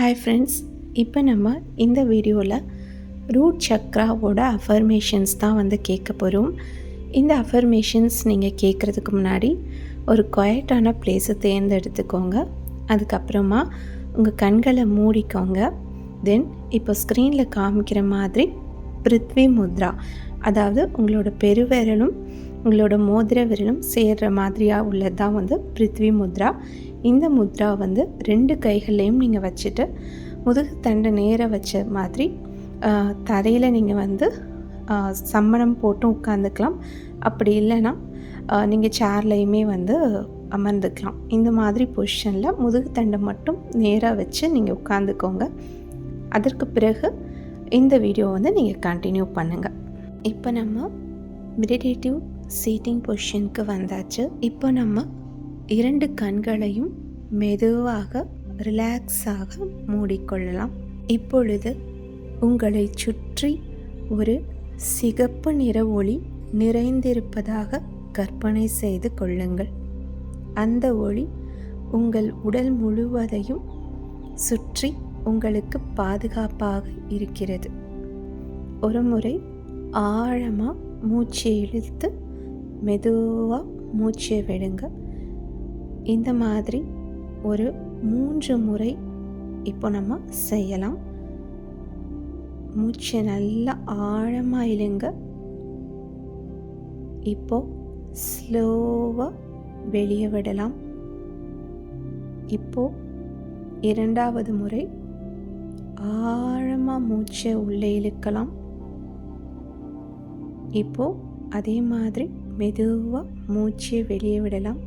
Hi friends இப்போ நம்ம இந்த வீடியோவில் ரூட் சக்ராவோட அஃபர்மேஷன்ஸ் தான் வந்து கேட்க போகிறோம் இந்த அஃபர்மேஷன்ஸ் நீங்கள் கேட்குறதுக்கு முன்னாடி ஒரு குவைட்டான பிளேஸை தேர்ந்தெடுத்துக்கோங்க. அதுக்கப்புறமா உங்கள் கண்களை மூடிக்கோங்க. தென் இப்போ ஸ்க்ரீனில் காமிக்கிற மாதிரி பிருத்வி முத்ரா அதாவது உங்களோட பெருவிரலும் உங்களோட மோதிர விரலும் சேர்கிற மாதிரியாக உள்ளது தான் வந்து பிருத்வி முத்ரா. இந்த முத்ரா வந்து ரெண்டு கைகள்லையும் நீங்கள் வச்சுட்டு முதுகு தண்டை நேர வச்ச மாதிரி தரையில் நீங்கள் வந்து சம்மணம் போட்டும் உட்காந்துக்கலாம் அப்படி இல்லைன்னா நீங்கள் சேர்லையுமே வந்து அமர்ந்துக்கலாம். இந்த மாதிரி பொசிஷனில் முதுகு தண்டை மட்டும் நேராக வச்சு நீங்கள் உட்காந்துக்கோங்க அதற்கு பிறகு இந்த வீடியோ வந்து நீங்கள் கண்டினியூ பண்ணுங்கள் இப்போ நம்ம மெடிடேட்டிவ் சீட்டிங் பொசிஷனுக்கு வந்தாச்சு. இப்போ நம்ம இரண்டு கண்களையும் மெதுவாக ரிலாக்ஸாக மூடிக்கொள்ளலாம். இப்பொழுது உங்களை சுற்றி ஒரு சிகப்பு நிற ஒளி நிறைந்திருப்பதாக கற்பனை செய்து கொள்ளுங்கள். அந்த ஒளி உங்கள் உடல் முழுவதையும் சுற்றி உங்களுக்கு பாதுகாப்பாக இருக்கிறது. ஒரு முறை ஆழமாக மூச்சு இழுத்து மெதுவாக மூச்சை விடுங்க. இந்த மாதிரி ஒரு மூன்று முறை இப்போ நம்ம செய்யலாம். மூச்சை நல்லா ஆழமாக இழுங்க. இப்போ ஸ்லோவாக வெளியே விடலாம். இப்போ இரண்டாவது முறை ஆழமாக மூச்சை உள்ளே இழுக்கலாம். இப்போ அதே மாதிரி மெதுவாக மூச்சை வெளியே விடலாம்.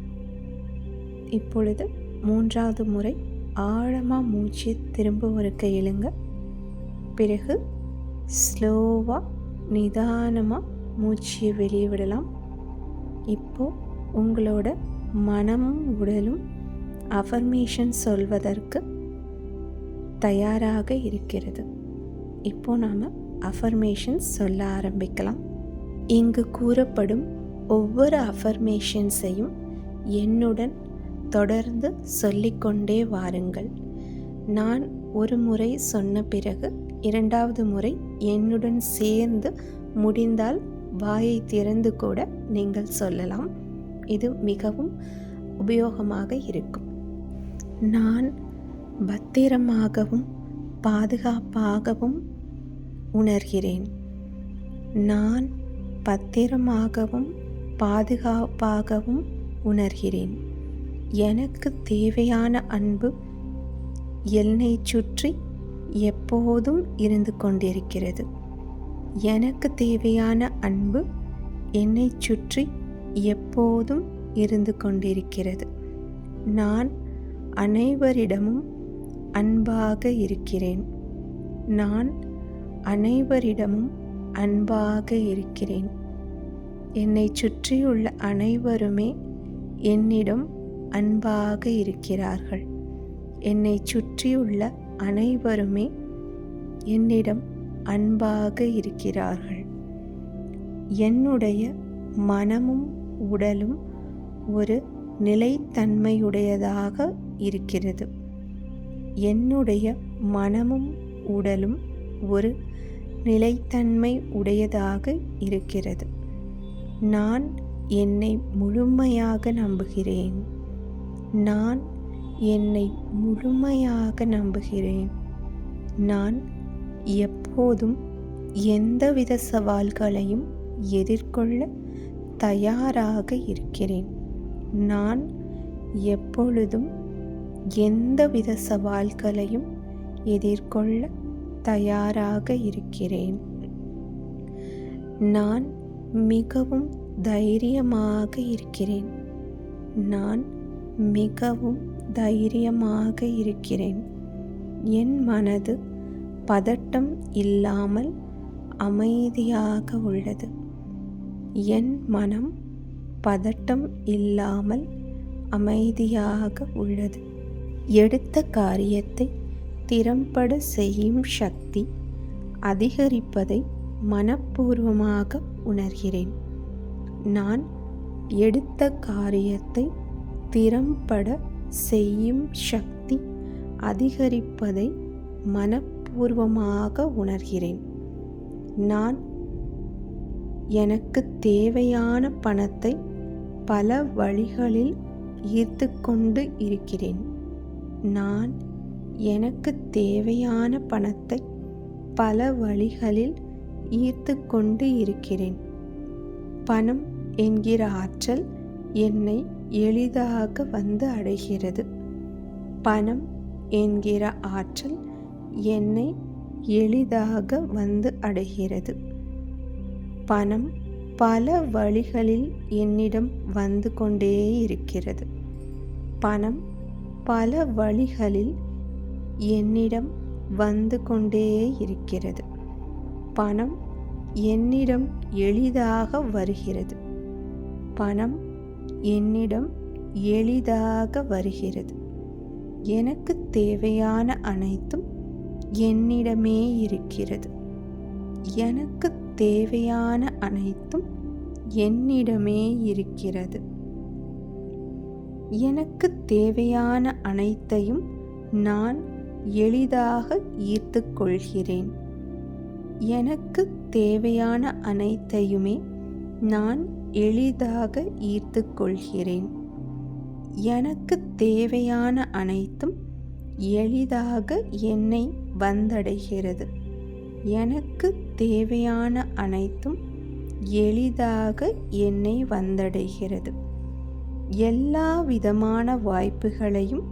இப்பொழுது மூன்றாவது முறை ஆழமாக மூச்சு திரும்ப ஒரு கையிலுங்க பிறகு ஸ்லோவாக நிதானமாக மூச்சியை வெளியே விடலாம். இப்போது உங்களோட மனமும் உடலும் அஃபர்மேஷன் சொல்வதற்கு தயாராக இருக்கிறது. இப்போ நாம் அஃபர்மேஷன் சொல்ல ஆரம்பிக்கலாம். இங்கு கூறப்படும் ஒவ்வொரு அஃபர்மேஷன்ஸையும் என்னுடன் தொடர்ந்து சொல்லிக்கொண்டே வாருங்கள். நான் ஒரு முறை சொன்ன பிறகு இரண்டாவது முறை என்னுடன் சேர்ந்து முடிந்தால் வாயை திறந்து கூட நீங்கள் சொல்லலாம். இது மிகவும் உபயோகமாக இருக்கும். நான் பத்திரமாகவும் பாதுகாப்பாகவும் உணர்கிறேன். நான் பத்திரமாகவும் பாதுகாப்பாகவும் உணர்கிறேன். எனக்கு தேவையான அன்பு என்னை சுற்றி எப்போதும் இருந்து கொண்டிருக்கிறது. எனக்கு தேவையான அன்பு என்னை சுற்றி எப்போதும் இருந்து கொண்டிருக்கிறது. நான் அனைவரிடமும் அன்பாக இருக்கிறேன். நான் அனைவரிடமும் அன்பாக இருக்கிறேன். என்னை சுற்றியுள்ள அனைவருமே என்னிடம் அன்பாக இருக்கிறார்கள். என்னை சுற்றியுள்ள அனைவருமே என்னிடம் அன்பாக இருக்கிறார்கள். என்னுடைய மனமும் உடலும் ஒரு நிலைத்தன்மையுடையதாக இருக்கிறது. என்னுடைய மனமும் உடலும் ஒரு நிலைத்தன்மை உடையதாக இருக்கிறது. நான் என்னை முழுமையாக நம்புகிறேன். நான் என்னை முழுமையாக நம்புகிறேன். நான் எப்போதும் எந்தவித சவால்களையும் எதிர்கொள்ள தயாராக இருக்கிறேன். நான் எப்பொழுதும் எந்தவித சவால்களையும் எதிர்கொள்ள தயாராக இருக்கிறேன். நான் மிகவும் தைரியமாக இருக்கிறேன். நான் மிகவும் தைரியமாக இருக்கிறேன். என் மனது பதட்டம் இல்லாமல் அமைதியாக உள்ளது. என் மனம் பதட்டம் இல்லாமல் அமைதியாக உள்ளது. எடுத்த காரியத்தை திறம்பட செய்யும் சக்தி அதிகரிப்பதை மனப்பூர்வமாக உணர்கிறேன். நான் எடுத்த காரியத்தை திறம்பட செய்யும் சக்தி அதிகரிப்பதை மனப்பூர்வமாக உணர்கிறேன். நான் எனக்கு தேவையான பணத்தை பல வழிகளில் ஈர்த்து கொண்டு இருக்கிறேன். நான் எனக்கு தேவையான பணத்தை பல வழிகளில் ஈர்த்து கொண்டு இருக்கிறேன். பணம் என்கிற ஆற்றல் என்னை எளிதாக வந்து அடைகிறது. பணம் என்கிற ஆற்றல் என்னை எளிதாக வந்து அடைகிறது. பணம் பல வழிகளில் என்னிடம் வந்து கொண்டே இருக்கிறது. பணம் பல வழிகளில் என்னிடம் வந்து கொண்டே இருக்கிறது. பணம் என்னிடம் எளிதாக வருகிறது. பணம் என்னிடம் எளிதாக வருகிறது. எனக்கு தேவையான அனைத்தும் என்னிடமே இருக்கிறது. எனக்கு தேவையான அனைத்தும் என்னிடமே இருக்கிறது. எனக்கு தேவையான அனைத்தையும் நான் எளிதாக ஈர்த்து கொள்கிறேன். எனக்கு தேவையான அனைத்தையுமே நான் எளிதாக ஈர்த்து கொள்கிறேன் எனக்கு தேவையான அனைத்தும் எளிதாக என்னை வந்தடைகிறது. எனக்கு தேவையான அனைத்தும் எளிதாக என்னை வந்தடைகிறது. எல்லா விதமான வாய்ப்புகளையும்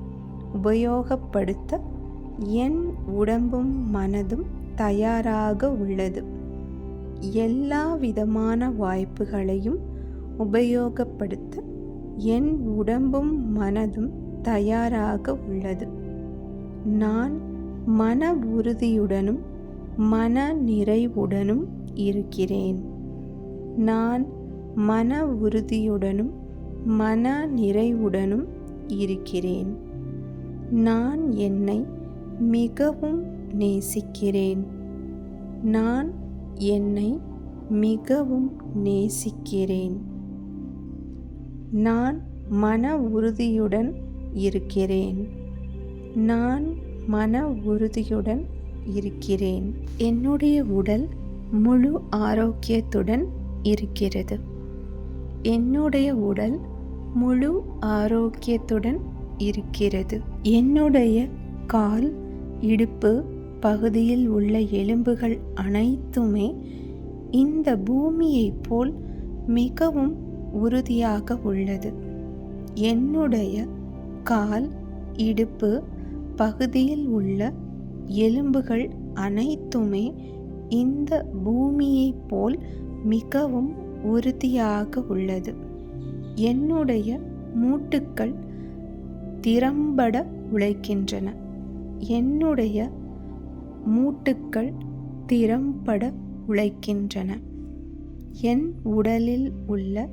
உபயோகப்படுத்த என் உடம்பும் மனதும் தயாராக உள்ளது. எல்லா விதமான வாய்ப்புகளையும் உபயோகப்படுத்த என் உடம்பும் மனதும் தயாராக உள்ளது. நான் மன உறுதியுடனும் மன நிறைவுடனும் இருக்கிறேன். நான் மன உறுதியுடனும் மன நிறைவுடனும் இருக்கிறேன். நான் என்னை மிகவும் நேசிக்கிறேன். நான் என்னை மிகவும் நேசிக்கிறேன். நான் மன உறுதியுடன் இருக்கிறேன். நான் மன உறுதியுடன் இருக்கிறேன். என்னுடைய உடல் முழு ஆரோக்கியத்துடன் இருக்கிறது. என்னுடைய உடல் முழு ஆரோக்கியத்துடன் இருக்கிறது. என்னுடைய கால் இடுப்பு பகுதியில் உள்ள எலும்புகள் அனைத்துமே இந்த பூமியைப் போல் மிகவும் உறுதியாக உள்ளது. என்னுடைய கால் இடுப்பு பகுதியில் உள்ள எலும்புகள் அனைத்துமே இந்த பூமியைப் போல் மிகவும் உறுதியாக உள்ளது. என்னுடைய மூட்டுக்கள் திறம்பட உழைக்கின்றன. என்னுடைய மூட்டுக்கள் திறம்பட உழைக்கின்றன. என் உடலில் உள்ள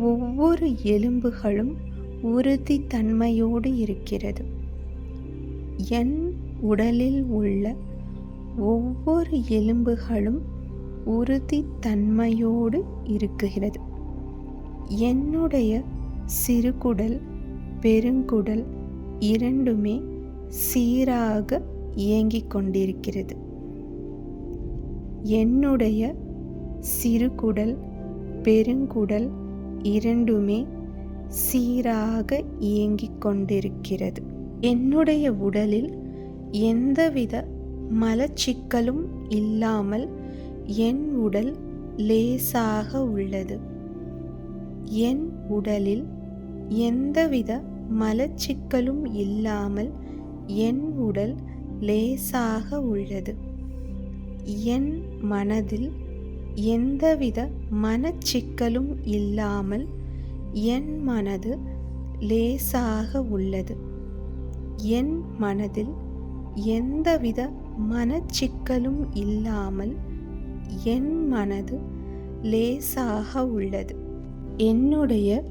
ஒவ்வொரு எலும்புகளும் உறுதித்தன்மையோடு இருக்கிறது. என் உடலில் உள்ள ஒவ்வொரு எலும்புகளும் உறுதித்தன்மையோடு இருக்குகிறது. என்னுடைய சிறுகுடல் பெருங்குடல் இரண்டுமே சீராக இயங்கிக் கொண்டிருக்கிறது. என்னுடைய சிறுகுடல் பெருங்குடல் இரண்டுமே சீராக இயங்கிக் கொண்டிருக்கிறது. என்னுடைய உடலில் எந்தவித மலச்சிக்கலும் இல்லாமல் என் உடல் லேசாக உள்ளது. என் உடலில் எந்தவித மலச்சிக்கலும் இல்லாமல் என் உடல் லேசாக உள்ளது. என் மனதில் எந்தவித மனச்சிக்கலும் இல்லாமல் என் மனது லேசாக உள்ளது. என் மனதில் எந்தவித மனச்சிக்கலும் இல்லாமல் என் மனது லேசாக உள்ளது. என்னுடைய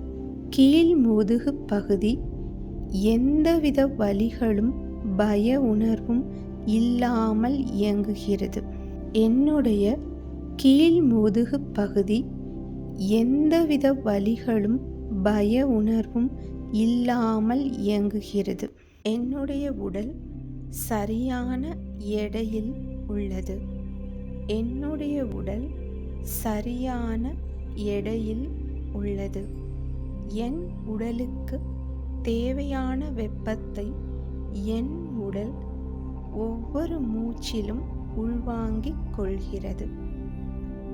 கீழ் முதுகு பகுதி எந்தவித வலிகளும் பய உணர்வும் இல்லாமல் இயங்குகிறது. என்னுடைய கீழ் முதுகு பகுதி எந்தவித வலிகளும் பய உணர்வும் இல்லாமல் இயங்குகிறது. என்னுடைய உடல் சரியான எடையில் உள்ளது. என்னுடைய உடல் சரியான எடையில் உள்ளது. என் உடலுக்கு தேவையான வெப்பத்தை என் உடல் ஒவ்வொரு மூச்சிலும் உள்வாங்கிக் கொள்கிறது.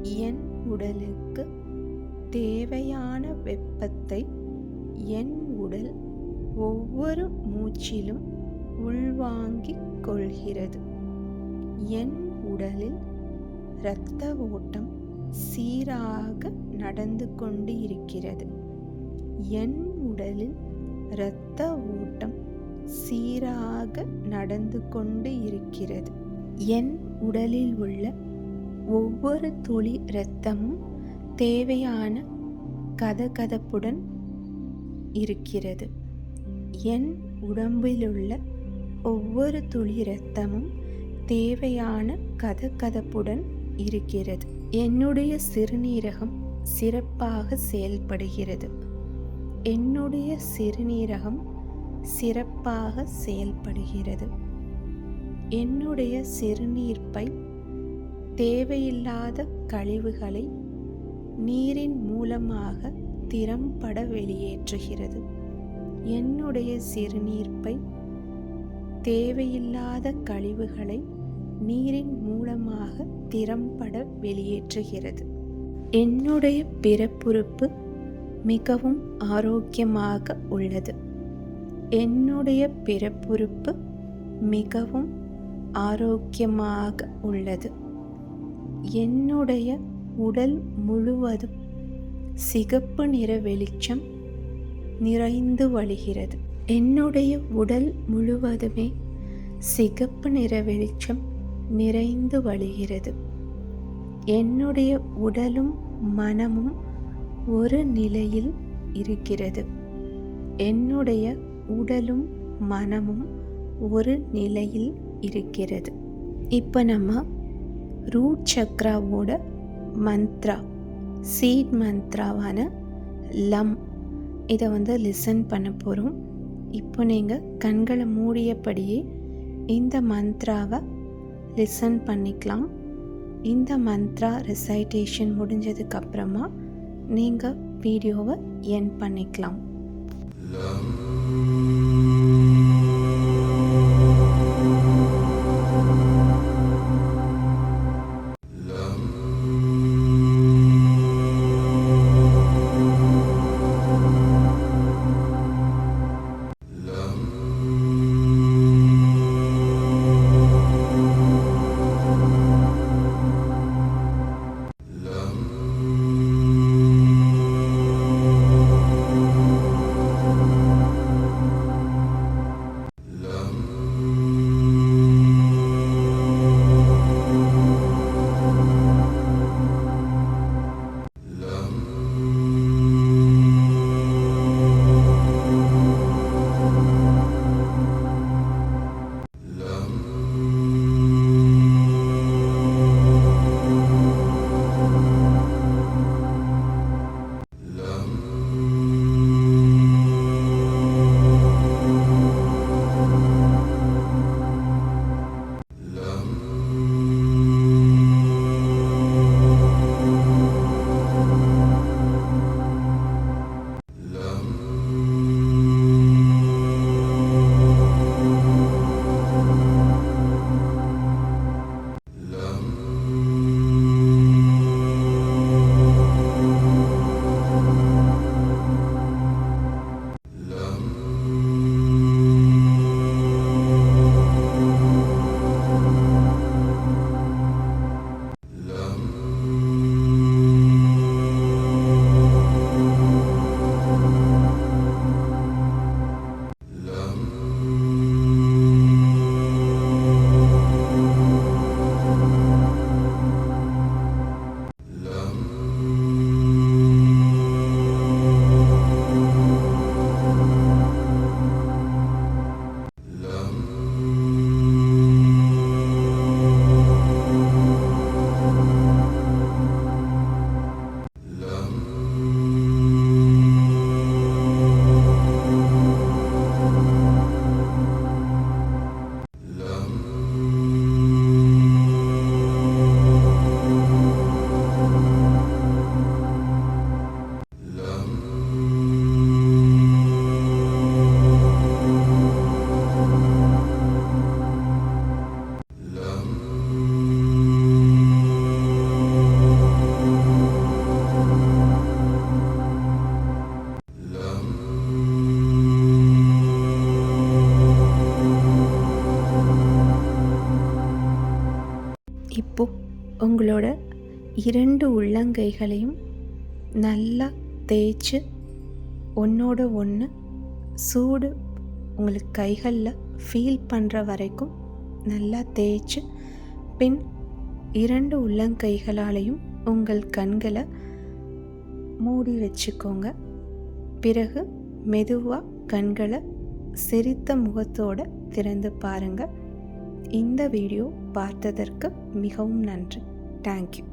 என் உடலுக்கு தேவையான வெப்பத்தை என் உடல் ஒவ்வொரு மூச்சிலும் உள்வாங்கிக் கொள்கிறது. என் உடலில் இரத்த ஓட்டம் சீராக நடந்து கொண்டு இருக்கிறது என் உடலில் இரத்த ஓட்டம் சீராக நடந்து கொண்டு இருக்கிறது. என் உடலில் உள்ள ஒவ்வொரு துளி இரத்தமும் தேவையான கதகதப்புடன் இருக்கிறது. என் உடம்பிலுள்ள ஒவ்வொரு துளி இரத்தமும் தேவையான கதகதப்புடன் இருக்கிறது. என்னுடைய சிறுநீரகம் சிறப்பாக செயல்படுகிறது. என்னுடைய சிறுநீரகம் சிறப்பாக செயல்படுகிறது. என்னுடைய சிறுநீர்ப்பை தேவையில்லாத கழிவுகளை நீரின் மூலமாக திறம்பட வெளியேற்றுகிறது. என்னுடைய சிறுநீர்ப்பை தேவையில்லாத கழிவுகளை நீரின் மூலமாக திறம்பட வெளியேற்றுகிறது. என்னுடைய பிறப்புறுப்பு மிகவும் ஆரோக்கியமாக உள்ளது. என்னுடைய பிறப்புறுப்பு மிகவும் ஆரோக்கியமாக உள்ளது. என்னுடைய உடல் முழுவதும் சிகப்பு நிற வெளிச்சம் நிறைந்து வழிகிறது. என்னுடைய உடல் முழுவதுமே சிகப்பு நிற வெளிச்சம் நிறைந்து வழிகிறது. என்னுடைய உடலும் மனமும் ஒரு நிலையில் இருக்கிறது. என்னுடைய உடலும் மனமும் ஒரு நிலையில் இருக்கிறது. இப்போ நம்ம ரூட் சக்ராவோட மந்த்ரா சீட் மந்த்ராவான லம் இதை வந்து லிசன் பண்ண போகிறோம் இப்போ நீங்கள் கண்களை மூடியபடியே இந்த மந்த்ராவை லிசன் பண்ணிக்கலாம். இந்த மந்த்ரா ரிசைட்டேஷன் முடிஞ்சதுக்கப்புறமா நீங்கள் வீடியோவை என் பண்ணிக்கலாம். Love. உங்களோட இரண்டு உள்ளங்கைகளையும் நல்லா தேய்ச்சி ஒன்றோட ஒன்று சூடு உங்களுக்கு கைகளில் ஃபீல் பண்ணுற வரைக்கும் நல்லா தேய்ச்சி பின் இரண்டு உள்ளங்கைகளாலையும் உங்கள் கண்களை மூடி வச்சுக்கோங்க. பிறகு மெதுவாக கண்களை சிரித்த முகத்தோடு திறந்து பாருங்கள் இந்த வீடியோ பார்த்ததற்கு மிகவும் நன்றி. தேங்க்யூ